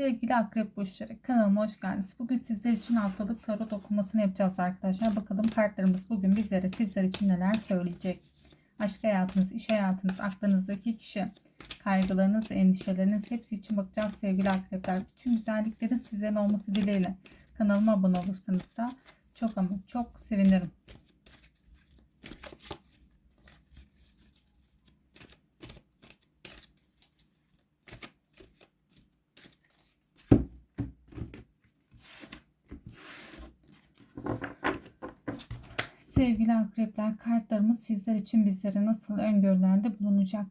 Sevgili akrep burçları kanalıma hoş geldiniz. Bugün sizler için haftalık tarot okumasını yapacağız arkadaşlar. Bakalım kartlarımız bugün bizlere sizler için neler söyleyecek. Aşk hayatınız, iş hayatınız, aklınızdaki kişi, kaygılarınız, endişeleriniz hepsi için bakacağız sevgili akrepler. Bütün güzelliklerin sizlerin olması dileğiyle kanalıma abone olursanız da çok ama çok sevinirim. Sevgili akrepler kartlarımız sizler için bizlere nasıl öngörülerde bulunacak?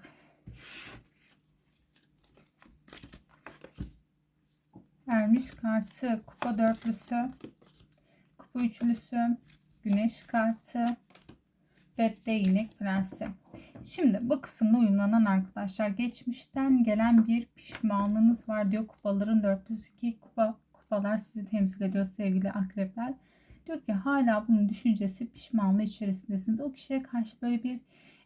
Ermiş kartı, kupa dörtlüsü, kupa üçlüsü, güneş kartı ve değnek prensi. Şimdi bu kısımda uyumlanan arkadaşlar geçmişten gelen bir pişmanlığınız var diyor. Kupaların 402 kupa kupalar sizi temsil ediyor sevgili akrepler. Diyor ki hala bunun düşüncesi pişmanlığı içerisindesiniz. O kişiye karşı böyle bir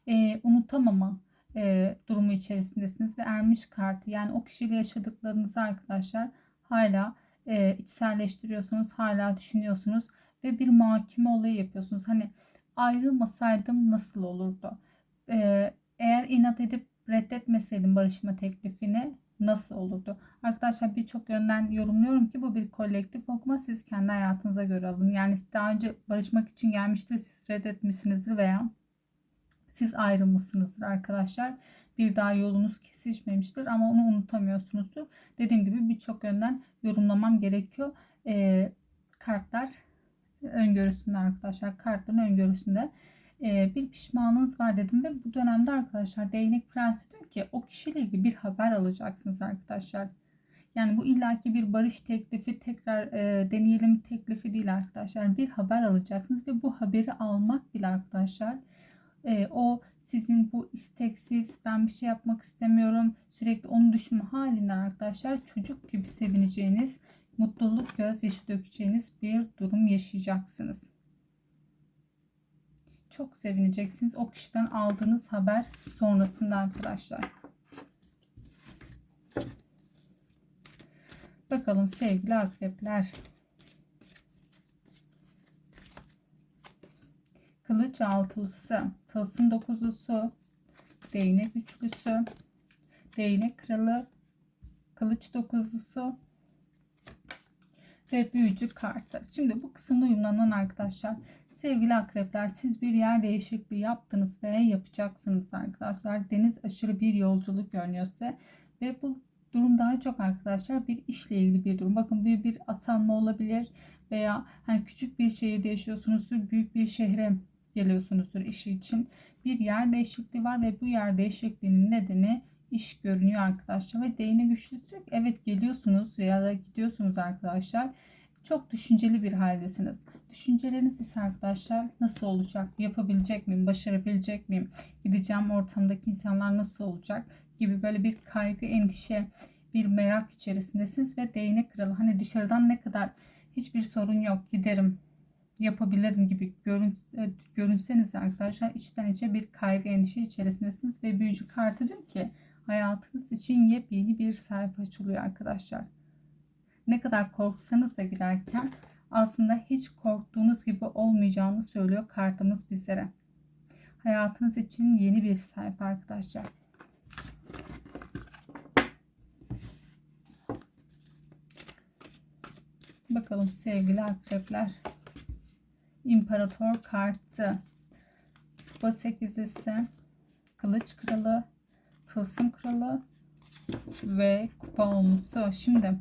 e, unutamama e, durumu içerisindesiniz ve ermiş kartı yani o kişiyle yaşadıklarınızı arkadaşlar hala e, içselleştiriyorsunuz, hala düşünüyorsunuz ve bir mahkeme olayı yapıyorsunuz. Hani ayrılmasaydım nasıl olurdu? E, eğer inat edip reddetmeseydim barışma teklifini nasıl olurdu? Arkadaşlar birçok yönden yorumluyorum ki bu bir kolektif okuma. Siz kendi hayatınıza göre alın. Yani daha önce barışmak için gelmiştir. Siz reddetmişsinizdir veya siz ayrılmışsınızdır arkadaşlar. Bir daha yolunuz kesişmemiştir ama onu unutamıyorsunuzdur. Dediğim gibi birçok yönden yorumlamam gerekiyor. Ee, kartlar öngörüsünde arkadaşlar. Kartların öngörüsünde bir pişmanlığınız var dedim ve bu dönemde arkadaşlar değnek prensi diyor ki o kişiyle ilgili bir haber alacaksınız arkadaşlar. Yani bu illaki bir barış teklifi tekrar e, deneyelim teklifi değil arkadaşlar. Bir haber alacaksınız ve bu haberi almak bile arkadaşlar e, o sizin bu isteksiz ben bir şey yapmak istemiyorum sürekli onu düşünme halinden arkadaşlar çocuk gibi sevineceğiniz mutluluk gözyaşı dökeceğiniz bir durum yaşayacaksınız çok sevineceksiniz. O kişiden aldığınız haber sonrasında arkadaşlar. Bakalım sevgili akrepler. Kılıç altılısı, tılsım dokuzlusu, değnek üçlüsü, değnek kralı, kılıç dokuzlusu ve büyücü kartı. Şimdi bu kısımda uyumlanan arkadaşlar Sevgili akrepler siz bir yer değişikliği yaptınız ve yapacaksınız arkadaşlar. Deniz aşırı bir yolculuk görünüyorsa ve bu durum daha çok arkadaşlar bir işle ilgili bir durum. Bakın bir bir atanma olabilir veya hani küçük bir şehirde yaşıyorsunuzdur, büyük bir şehre geliyorsunuzdur işi için. Bir yer değişikliği var ve bu yer değişikliğinin nedeni iş görünüyor arkadaşlar ve değine güçlüsü evet geliyorsunuz ya da gidiyorsunuz arkadaşlar çok düşünceli bir haldesiniz. Düşünceleriniz ise arkadaşlar nasıl olacak? Yapabilecek miyim? Başarabilecek miyim? Gideceğim ortamdaki insanlar nasıl olacak? Gibi böyle bir kaygı, endişe, bir merak içerisindesiniz ve değnek kralı. Hani dışarıdan ne kadar hiçbir sorun yok giderim yapabilirim gibi görün, e, görünseniz arkadaşlar içten içe bir kaygı endişe içerisindesiniz ve büyücü kartı diyor ki hayatınız için yepyeni bir sayfa açılıyor arkadaşlar ne kadar korksanız da giderken aslında hiç korktuğunuz gibi olmayacağını söylüyor kartımız bizlere. Hayatınız için yeni bir sayfa arkadaşlar. Bakalım sevgili akrepler. İmparator kartı. Kupa sekizlisi. Kılıç kralı. Tılsım kralı. Ve kupa olmusu. Şimdi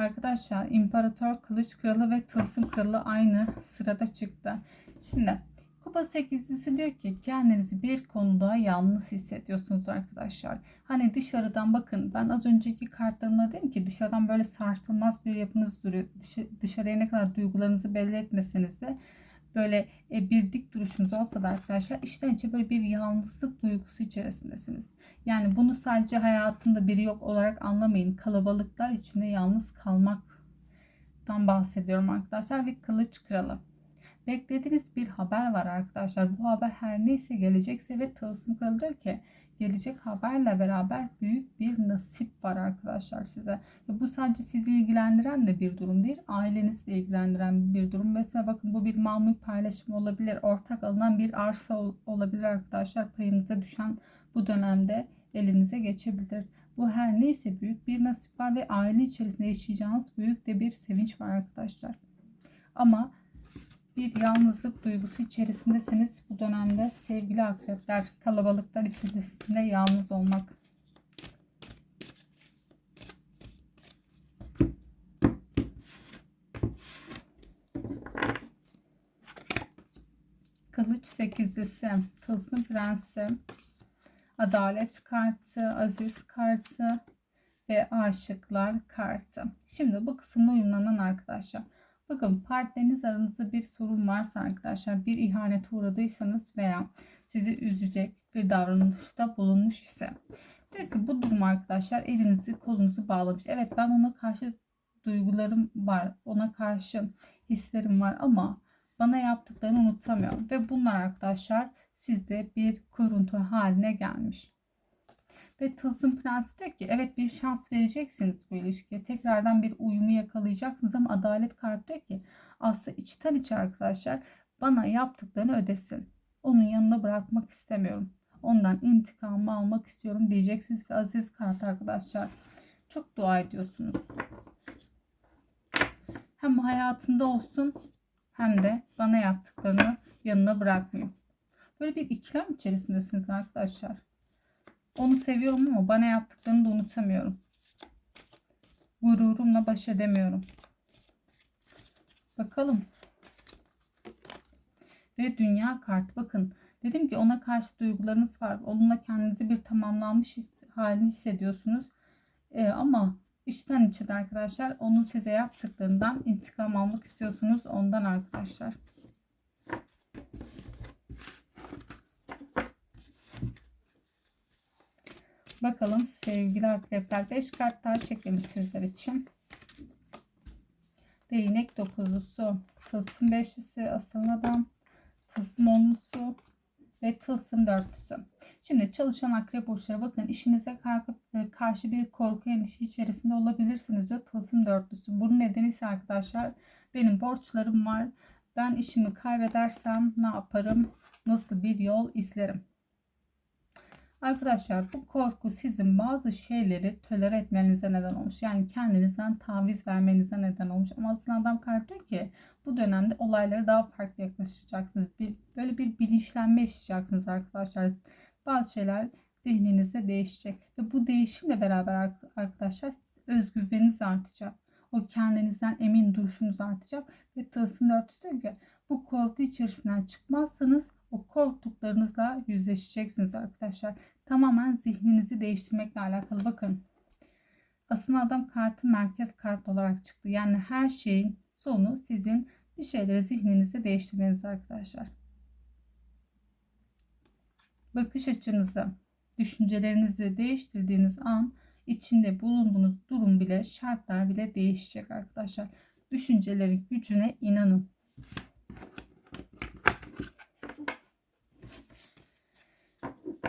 Arkadaşlar İmparator Kılıç Kralı ve Tılsım Kralı aynı sırada çıktı. Şimdi Kupa 8'lisi diyor ki kendinizi bir konuda yalnız hissediyorsunuz arkadaşlar. Hani dışarıdan bakın ben az önceki kartlarımda dedim ki dışarıdan böyle sarsılmaz bir yapınız duruyor. dışarıya ne kadar duygularınızı belli etmeseniz de böyle e, bir dik duruşunuz olsa da arkadaşlar içten içe böyle bir yalnızlık duygusu içerisindesiniz. Yani bunu sadece hayatında biri yok olarak anlamayın. Kalabalıklar içinde yalnız kalmaktan bahsediyorum arkadaşlar ve kılıç kralı. Beklediğiniz bir haber var arkadaşlar. Bu haber her neyse gelecekse ve tılsım kralı diyor ki gelecek haberle beraber büyük bir nasip var arkadaşlar size. Ve bu sadece sizi ilgilendiren de bir durum değil. Ailenizi de ilgilendiren bir durum. Mesela bakın bu bir mal mülk paylaşımı olabilir. Ortak alınan bir arsa ol- olabilir arkadaşlar. Payınıza düşen bu dönemde elinize geçebilir. Bu her neyse büyük bir nasip var ve aile içerisinde yaşayacağınız büyük de bir sevinç var arkadaşlar. Ama bir yalnızlık duygusu içerisindesiniz. Bu dönemde sevgili akrepler kalabalıklar içerisinde yalnız olmak. Kılıç sekizlisi tılsım prensi adalet kartı aziz kartı ve aşıklar kartı. Şimdi bu kısımda uyumlanan arkadaşlar Bakın partneriniz aranızda bir sorun varsa arkadaşlar bir ihanete uğradıysanız veya sizi üzecek bir davranışta bulunmuş ise diyor ki bu durum arkadaşlar elinizi kolunuzu bağlamış. Evet ben ona karşı duygularım var. Ona karşı hislerim var ama bana yaptıklarını unutamıyorum. Ve bunlar arkadaşlar sizde bir kuruntu haline gelmiş. Ve Tılsım Prensi diyor ki evet bir şans vereceksiniz bu ilişkiye. Tekrardan bir uyumu yakalayacaksınız ama Adalet kartı diyor ki aslında içten içe arkadaşlar bana yaptıklarını ödesin. Onun yanına bırakmak istemiyorum. Ondan intikamı almak istiyorum diyeceksiniz ve Aziz kart arkadaşlar. Çok dua ediyorsunuz. Hem hayatımda olsun hem de bana yaptıklarını yanına bırakmayayım. Böyle bir ikilem içerisindesiniz arkadaşlar. Onu seviyorum ama bana yaptıklarını da unutamıyorum. Gururumla baş edemiyorum. Bakalım. Ve dünya kartı. Bakın dedim ki ona karşı duygularınız var. Onunla kendinizi bir tamamlanmış his, halini hissediyorsunuz. Ee, ama içten içe de arkadaşlar onun size yaptıklarından intikam almak istiyorsunuz ondan arkadaşlar. Bakalım sevgili akrepler 5 kart daha çekelim sizler için. Değnek dokuzlusu, tılsım beşlisi, asıl adam, tılsım onlusu ve tılsım dörtlüsü. Şimdi çalışan akrep burçları bakın işinize karşı bir korku endişe içerisinde olabilirsiniz diyor tılsım dörtlüsü. Bunun nedeni ise arkadaşlar benim borçlarım var. Ben işimi kaybedersem ne yaparım? Nasıl bir yol izlerim? Arkadaşlar bu korku sizin bazı şeyleri tölere etmenize neden olmuş. Yani kendinizden taviz vermenize neden olmuş. Ama aslında adam kart ki bu dönemde olaylara daha farklı yaklaşacaksınız. Bir, böyle bir bilinçlenme yaşayacaksınız arkadaşlar. Bazı şeyler zihninizde değişecek. Ve bu değişimle beraber arkadaşlar özgüveniniz artacak. O kendinizden emin duruşunuz artacak. Ve tılsım dörtüsü diyor ki bu korku içerisinden çıkmazsanız o korktuklarınızla yüzleşeceksiniz arkadaşlar. Tamamen zihninizi değiştirmekle alakalı. Bakın aslında adam kartı merkez kart olarak çıktı. Yani her şeyin sonu sizin bir şeyleri zihninizde değiştirmeniz arkadaşlar. Bakış açınızı, düşüncelerinizi değiştirdiğiniz an içinde bulunduğunuz durum bile, şartlar bile değişecek arkadaşlar. Düşüncelerin gücüne inanın.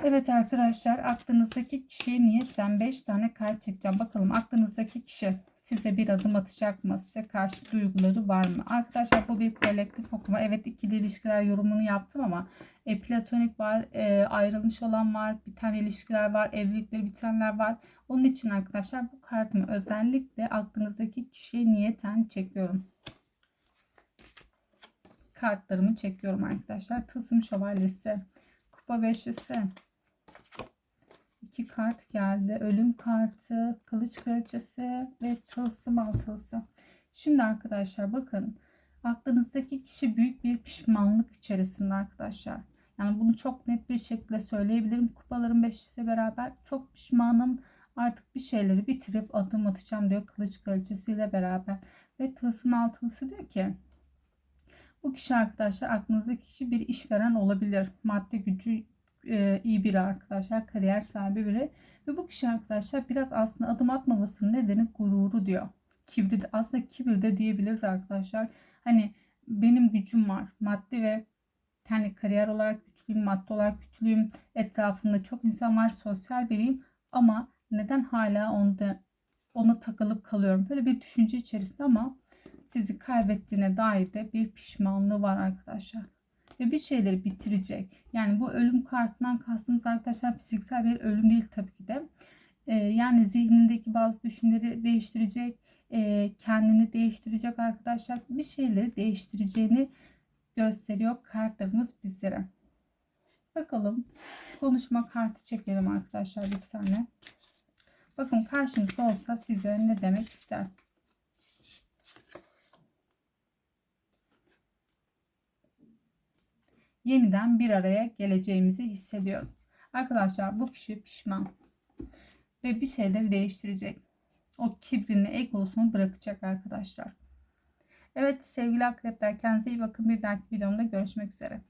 Evet arkadaşlar aklınızdaki kişiye niyetten 5 tane kart çekeceğim. Bakalım aklınızdaki kişi size bir adım atacak mı? Size karşı duyguları var mı? Arkadaşlar bu bir kolektif okuma. Evet ikili ilişkiler yorumunu yaptım ama e, platonik var, e, ayrılmış olan var, biten ilişkiler var, evlilikleri bitenler var. Onun için arkadaşlar bu kartımı özellikle aklınızdaki kişiye niyeten çekiyorum. Kartlarımı çekiyorum arkadaşlar. Tılsım şövalyesi, kupa beşlisi, iki kart geldi. Ölüm kartı, kılıç kraliçesi ve tılsım altılısı. Şimdi arkadaşlar bakın aklınızdaki kişi büyük bir pişmanlık içerisinde arkadaşlar. Yani bunu çok net bir şekilde söyleyebilirim. Kupaların beşlisi beraber çok pişmanım. Artık bir şeyleri bitirip adım atacağım diyor kılıç kraliçesiyle beraber. Ve tılsım altılısı diyor ki bu kişi arkadaşlar aklınızdaki kişi bir işveren olabilir. Maddi gücü e, iyi biri arkadaşlar. Kariyer sahibi biri. Ve bu kişi arkadaşlar biraz aslında adım atmamasının nedeni gururu diyor. Kibri de, aslında kibir de diyebiliriz arkadaşlar. Hani benim gücüm var. Maddi ve kendi kariyer olarak güçlüyüm, maddi olarak güçlüyüm. Etrafımda çok insan var, sosyal biriyim ama neden hala onda ona takılıp kalıyorum? Böyle bir düşünce içerisinde ama sizi kaybettiğine dair de bir pişmanlığı var arkadaşlar. Ve bir şeyleri bitirecek. Yani bu ölüm kartından kastımız arkadaşlar fiziksel bir ölüm değil tabii ki de. Ee, yani zihnindeki bazı düşünceleri değiştirecek, e, kendini değiştirecek arkadaşlar. Bir şeyleri değiştireceğini gösteriyor kartlarımız bizlere. Bakalım konuşma kartı çekelim arkadaşlar bir tane. Bakın karşınızda olsa size ne demek ister? Yeniden bir araya geleceğimizi hissediyorum. Arkadaşlar bu kişi pişman ve bir şeyleri değiştirecek. O kibrini, egosunu bırakacak arkadaşlar. Evet sevgili akrepler kendinize iyi bakın. Bir dahaki videomda görüşmek üzere.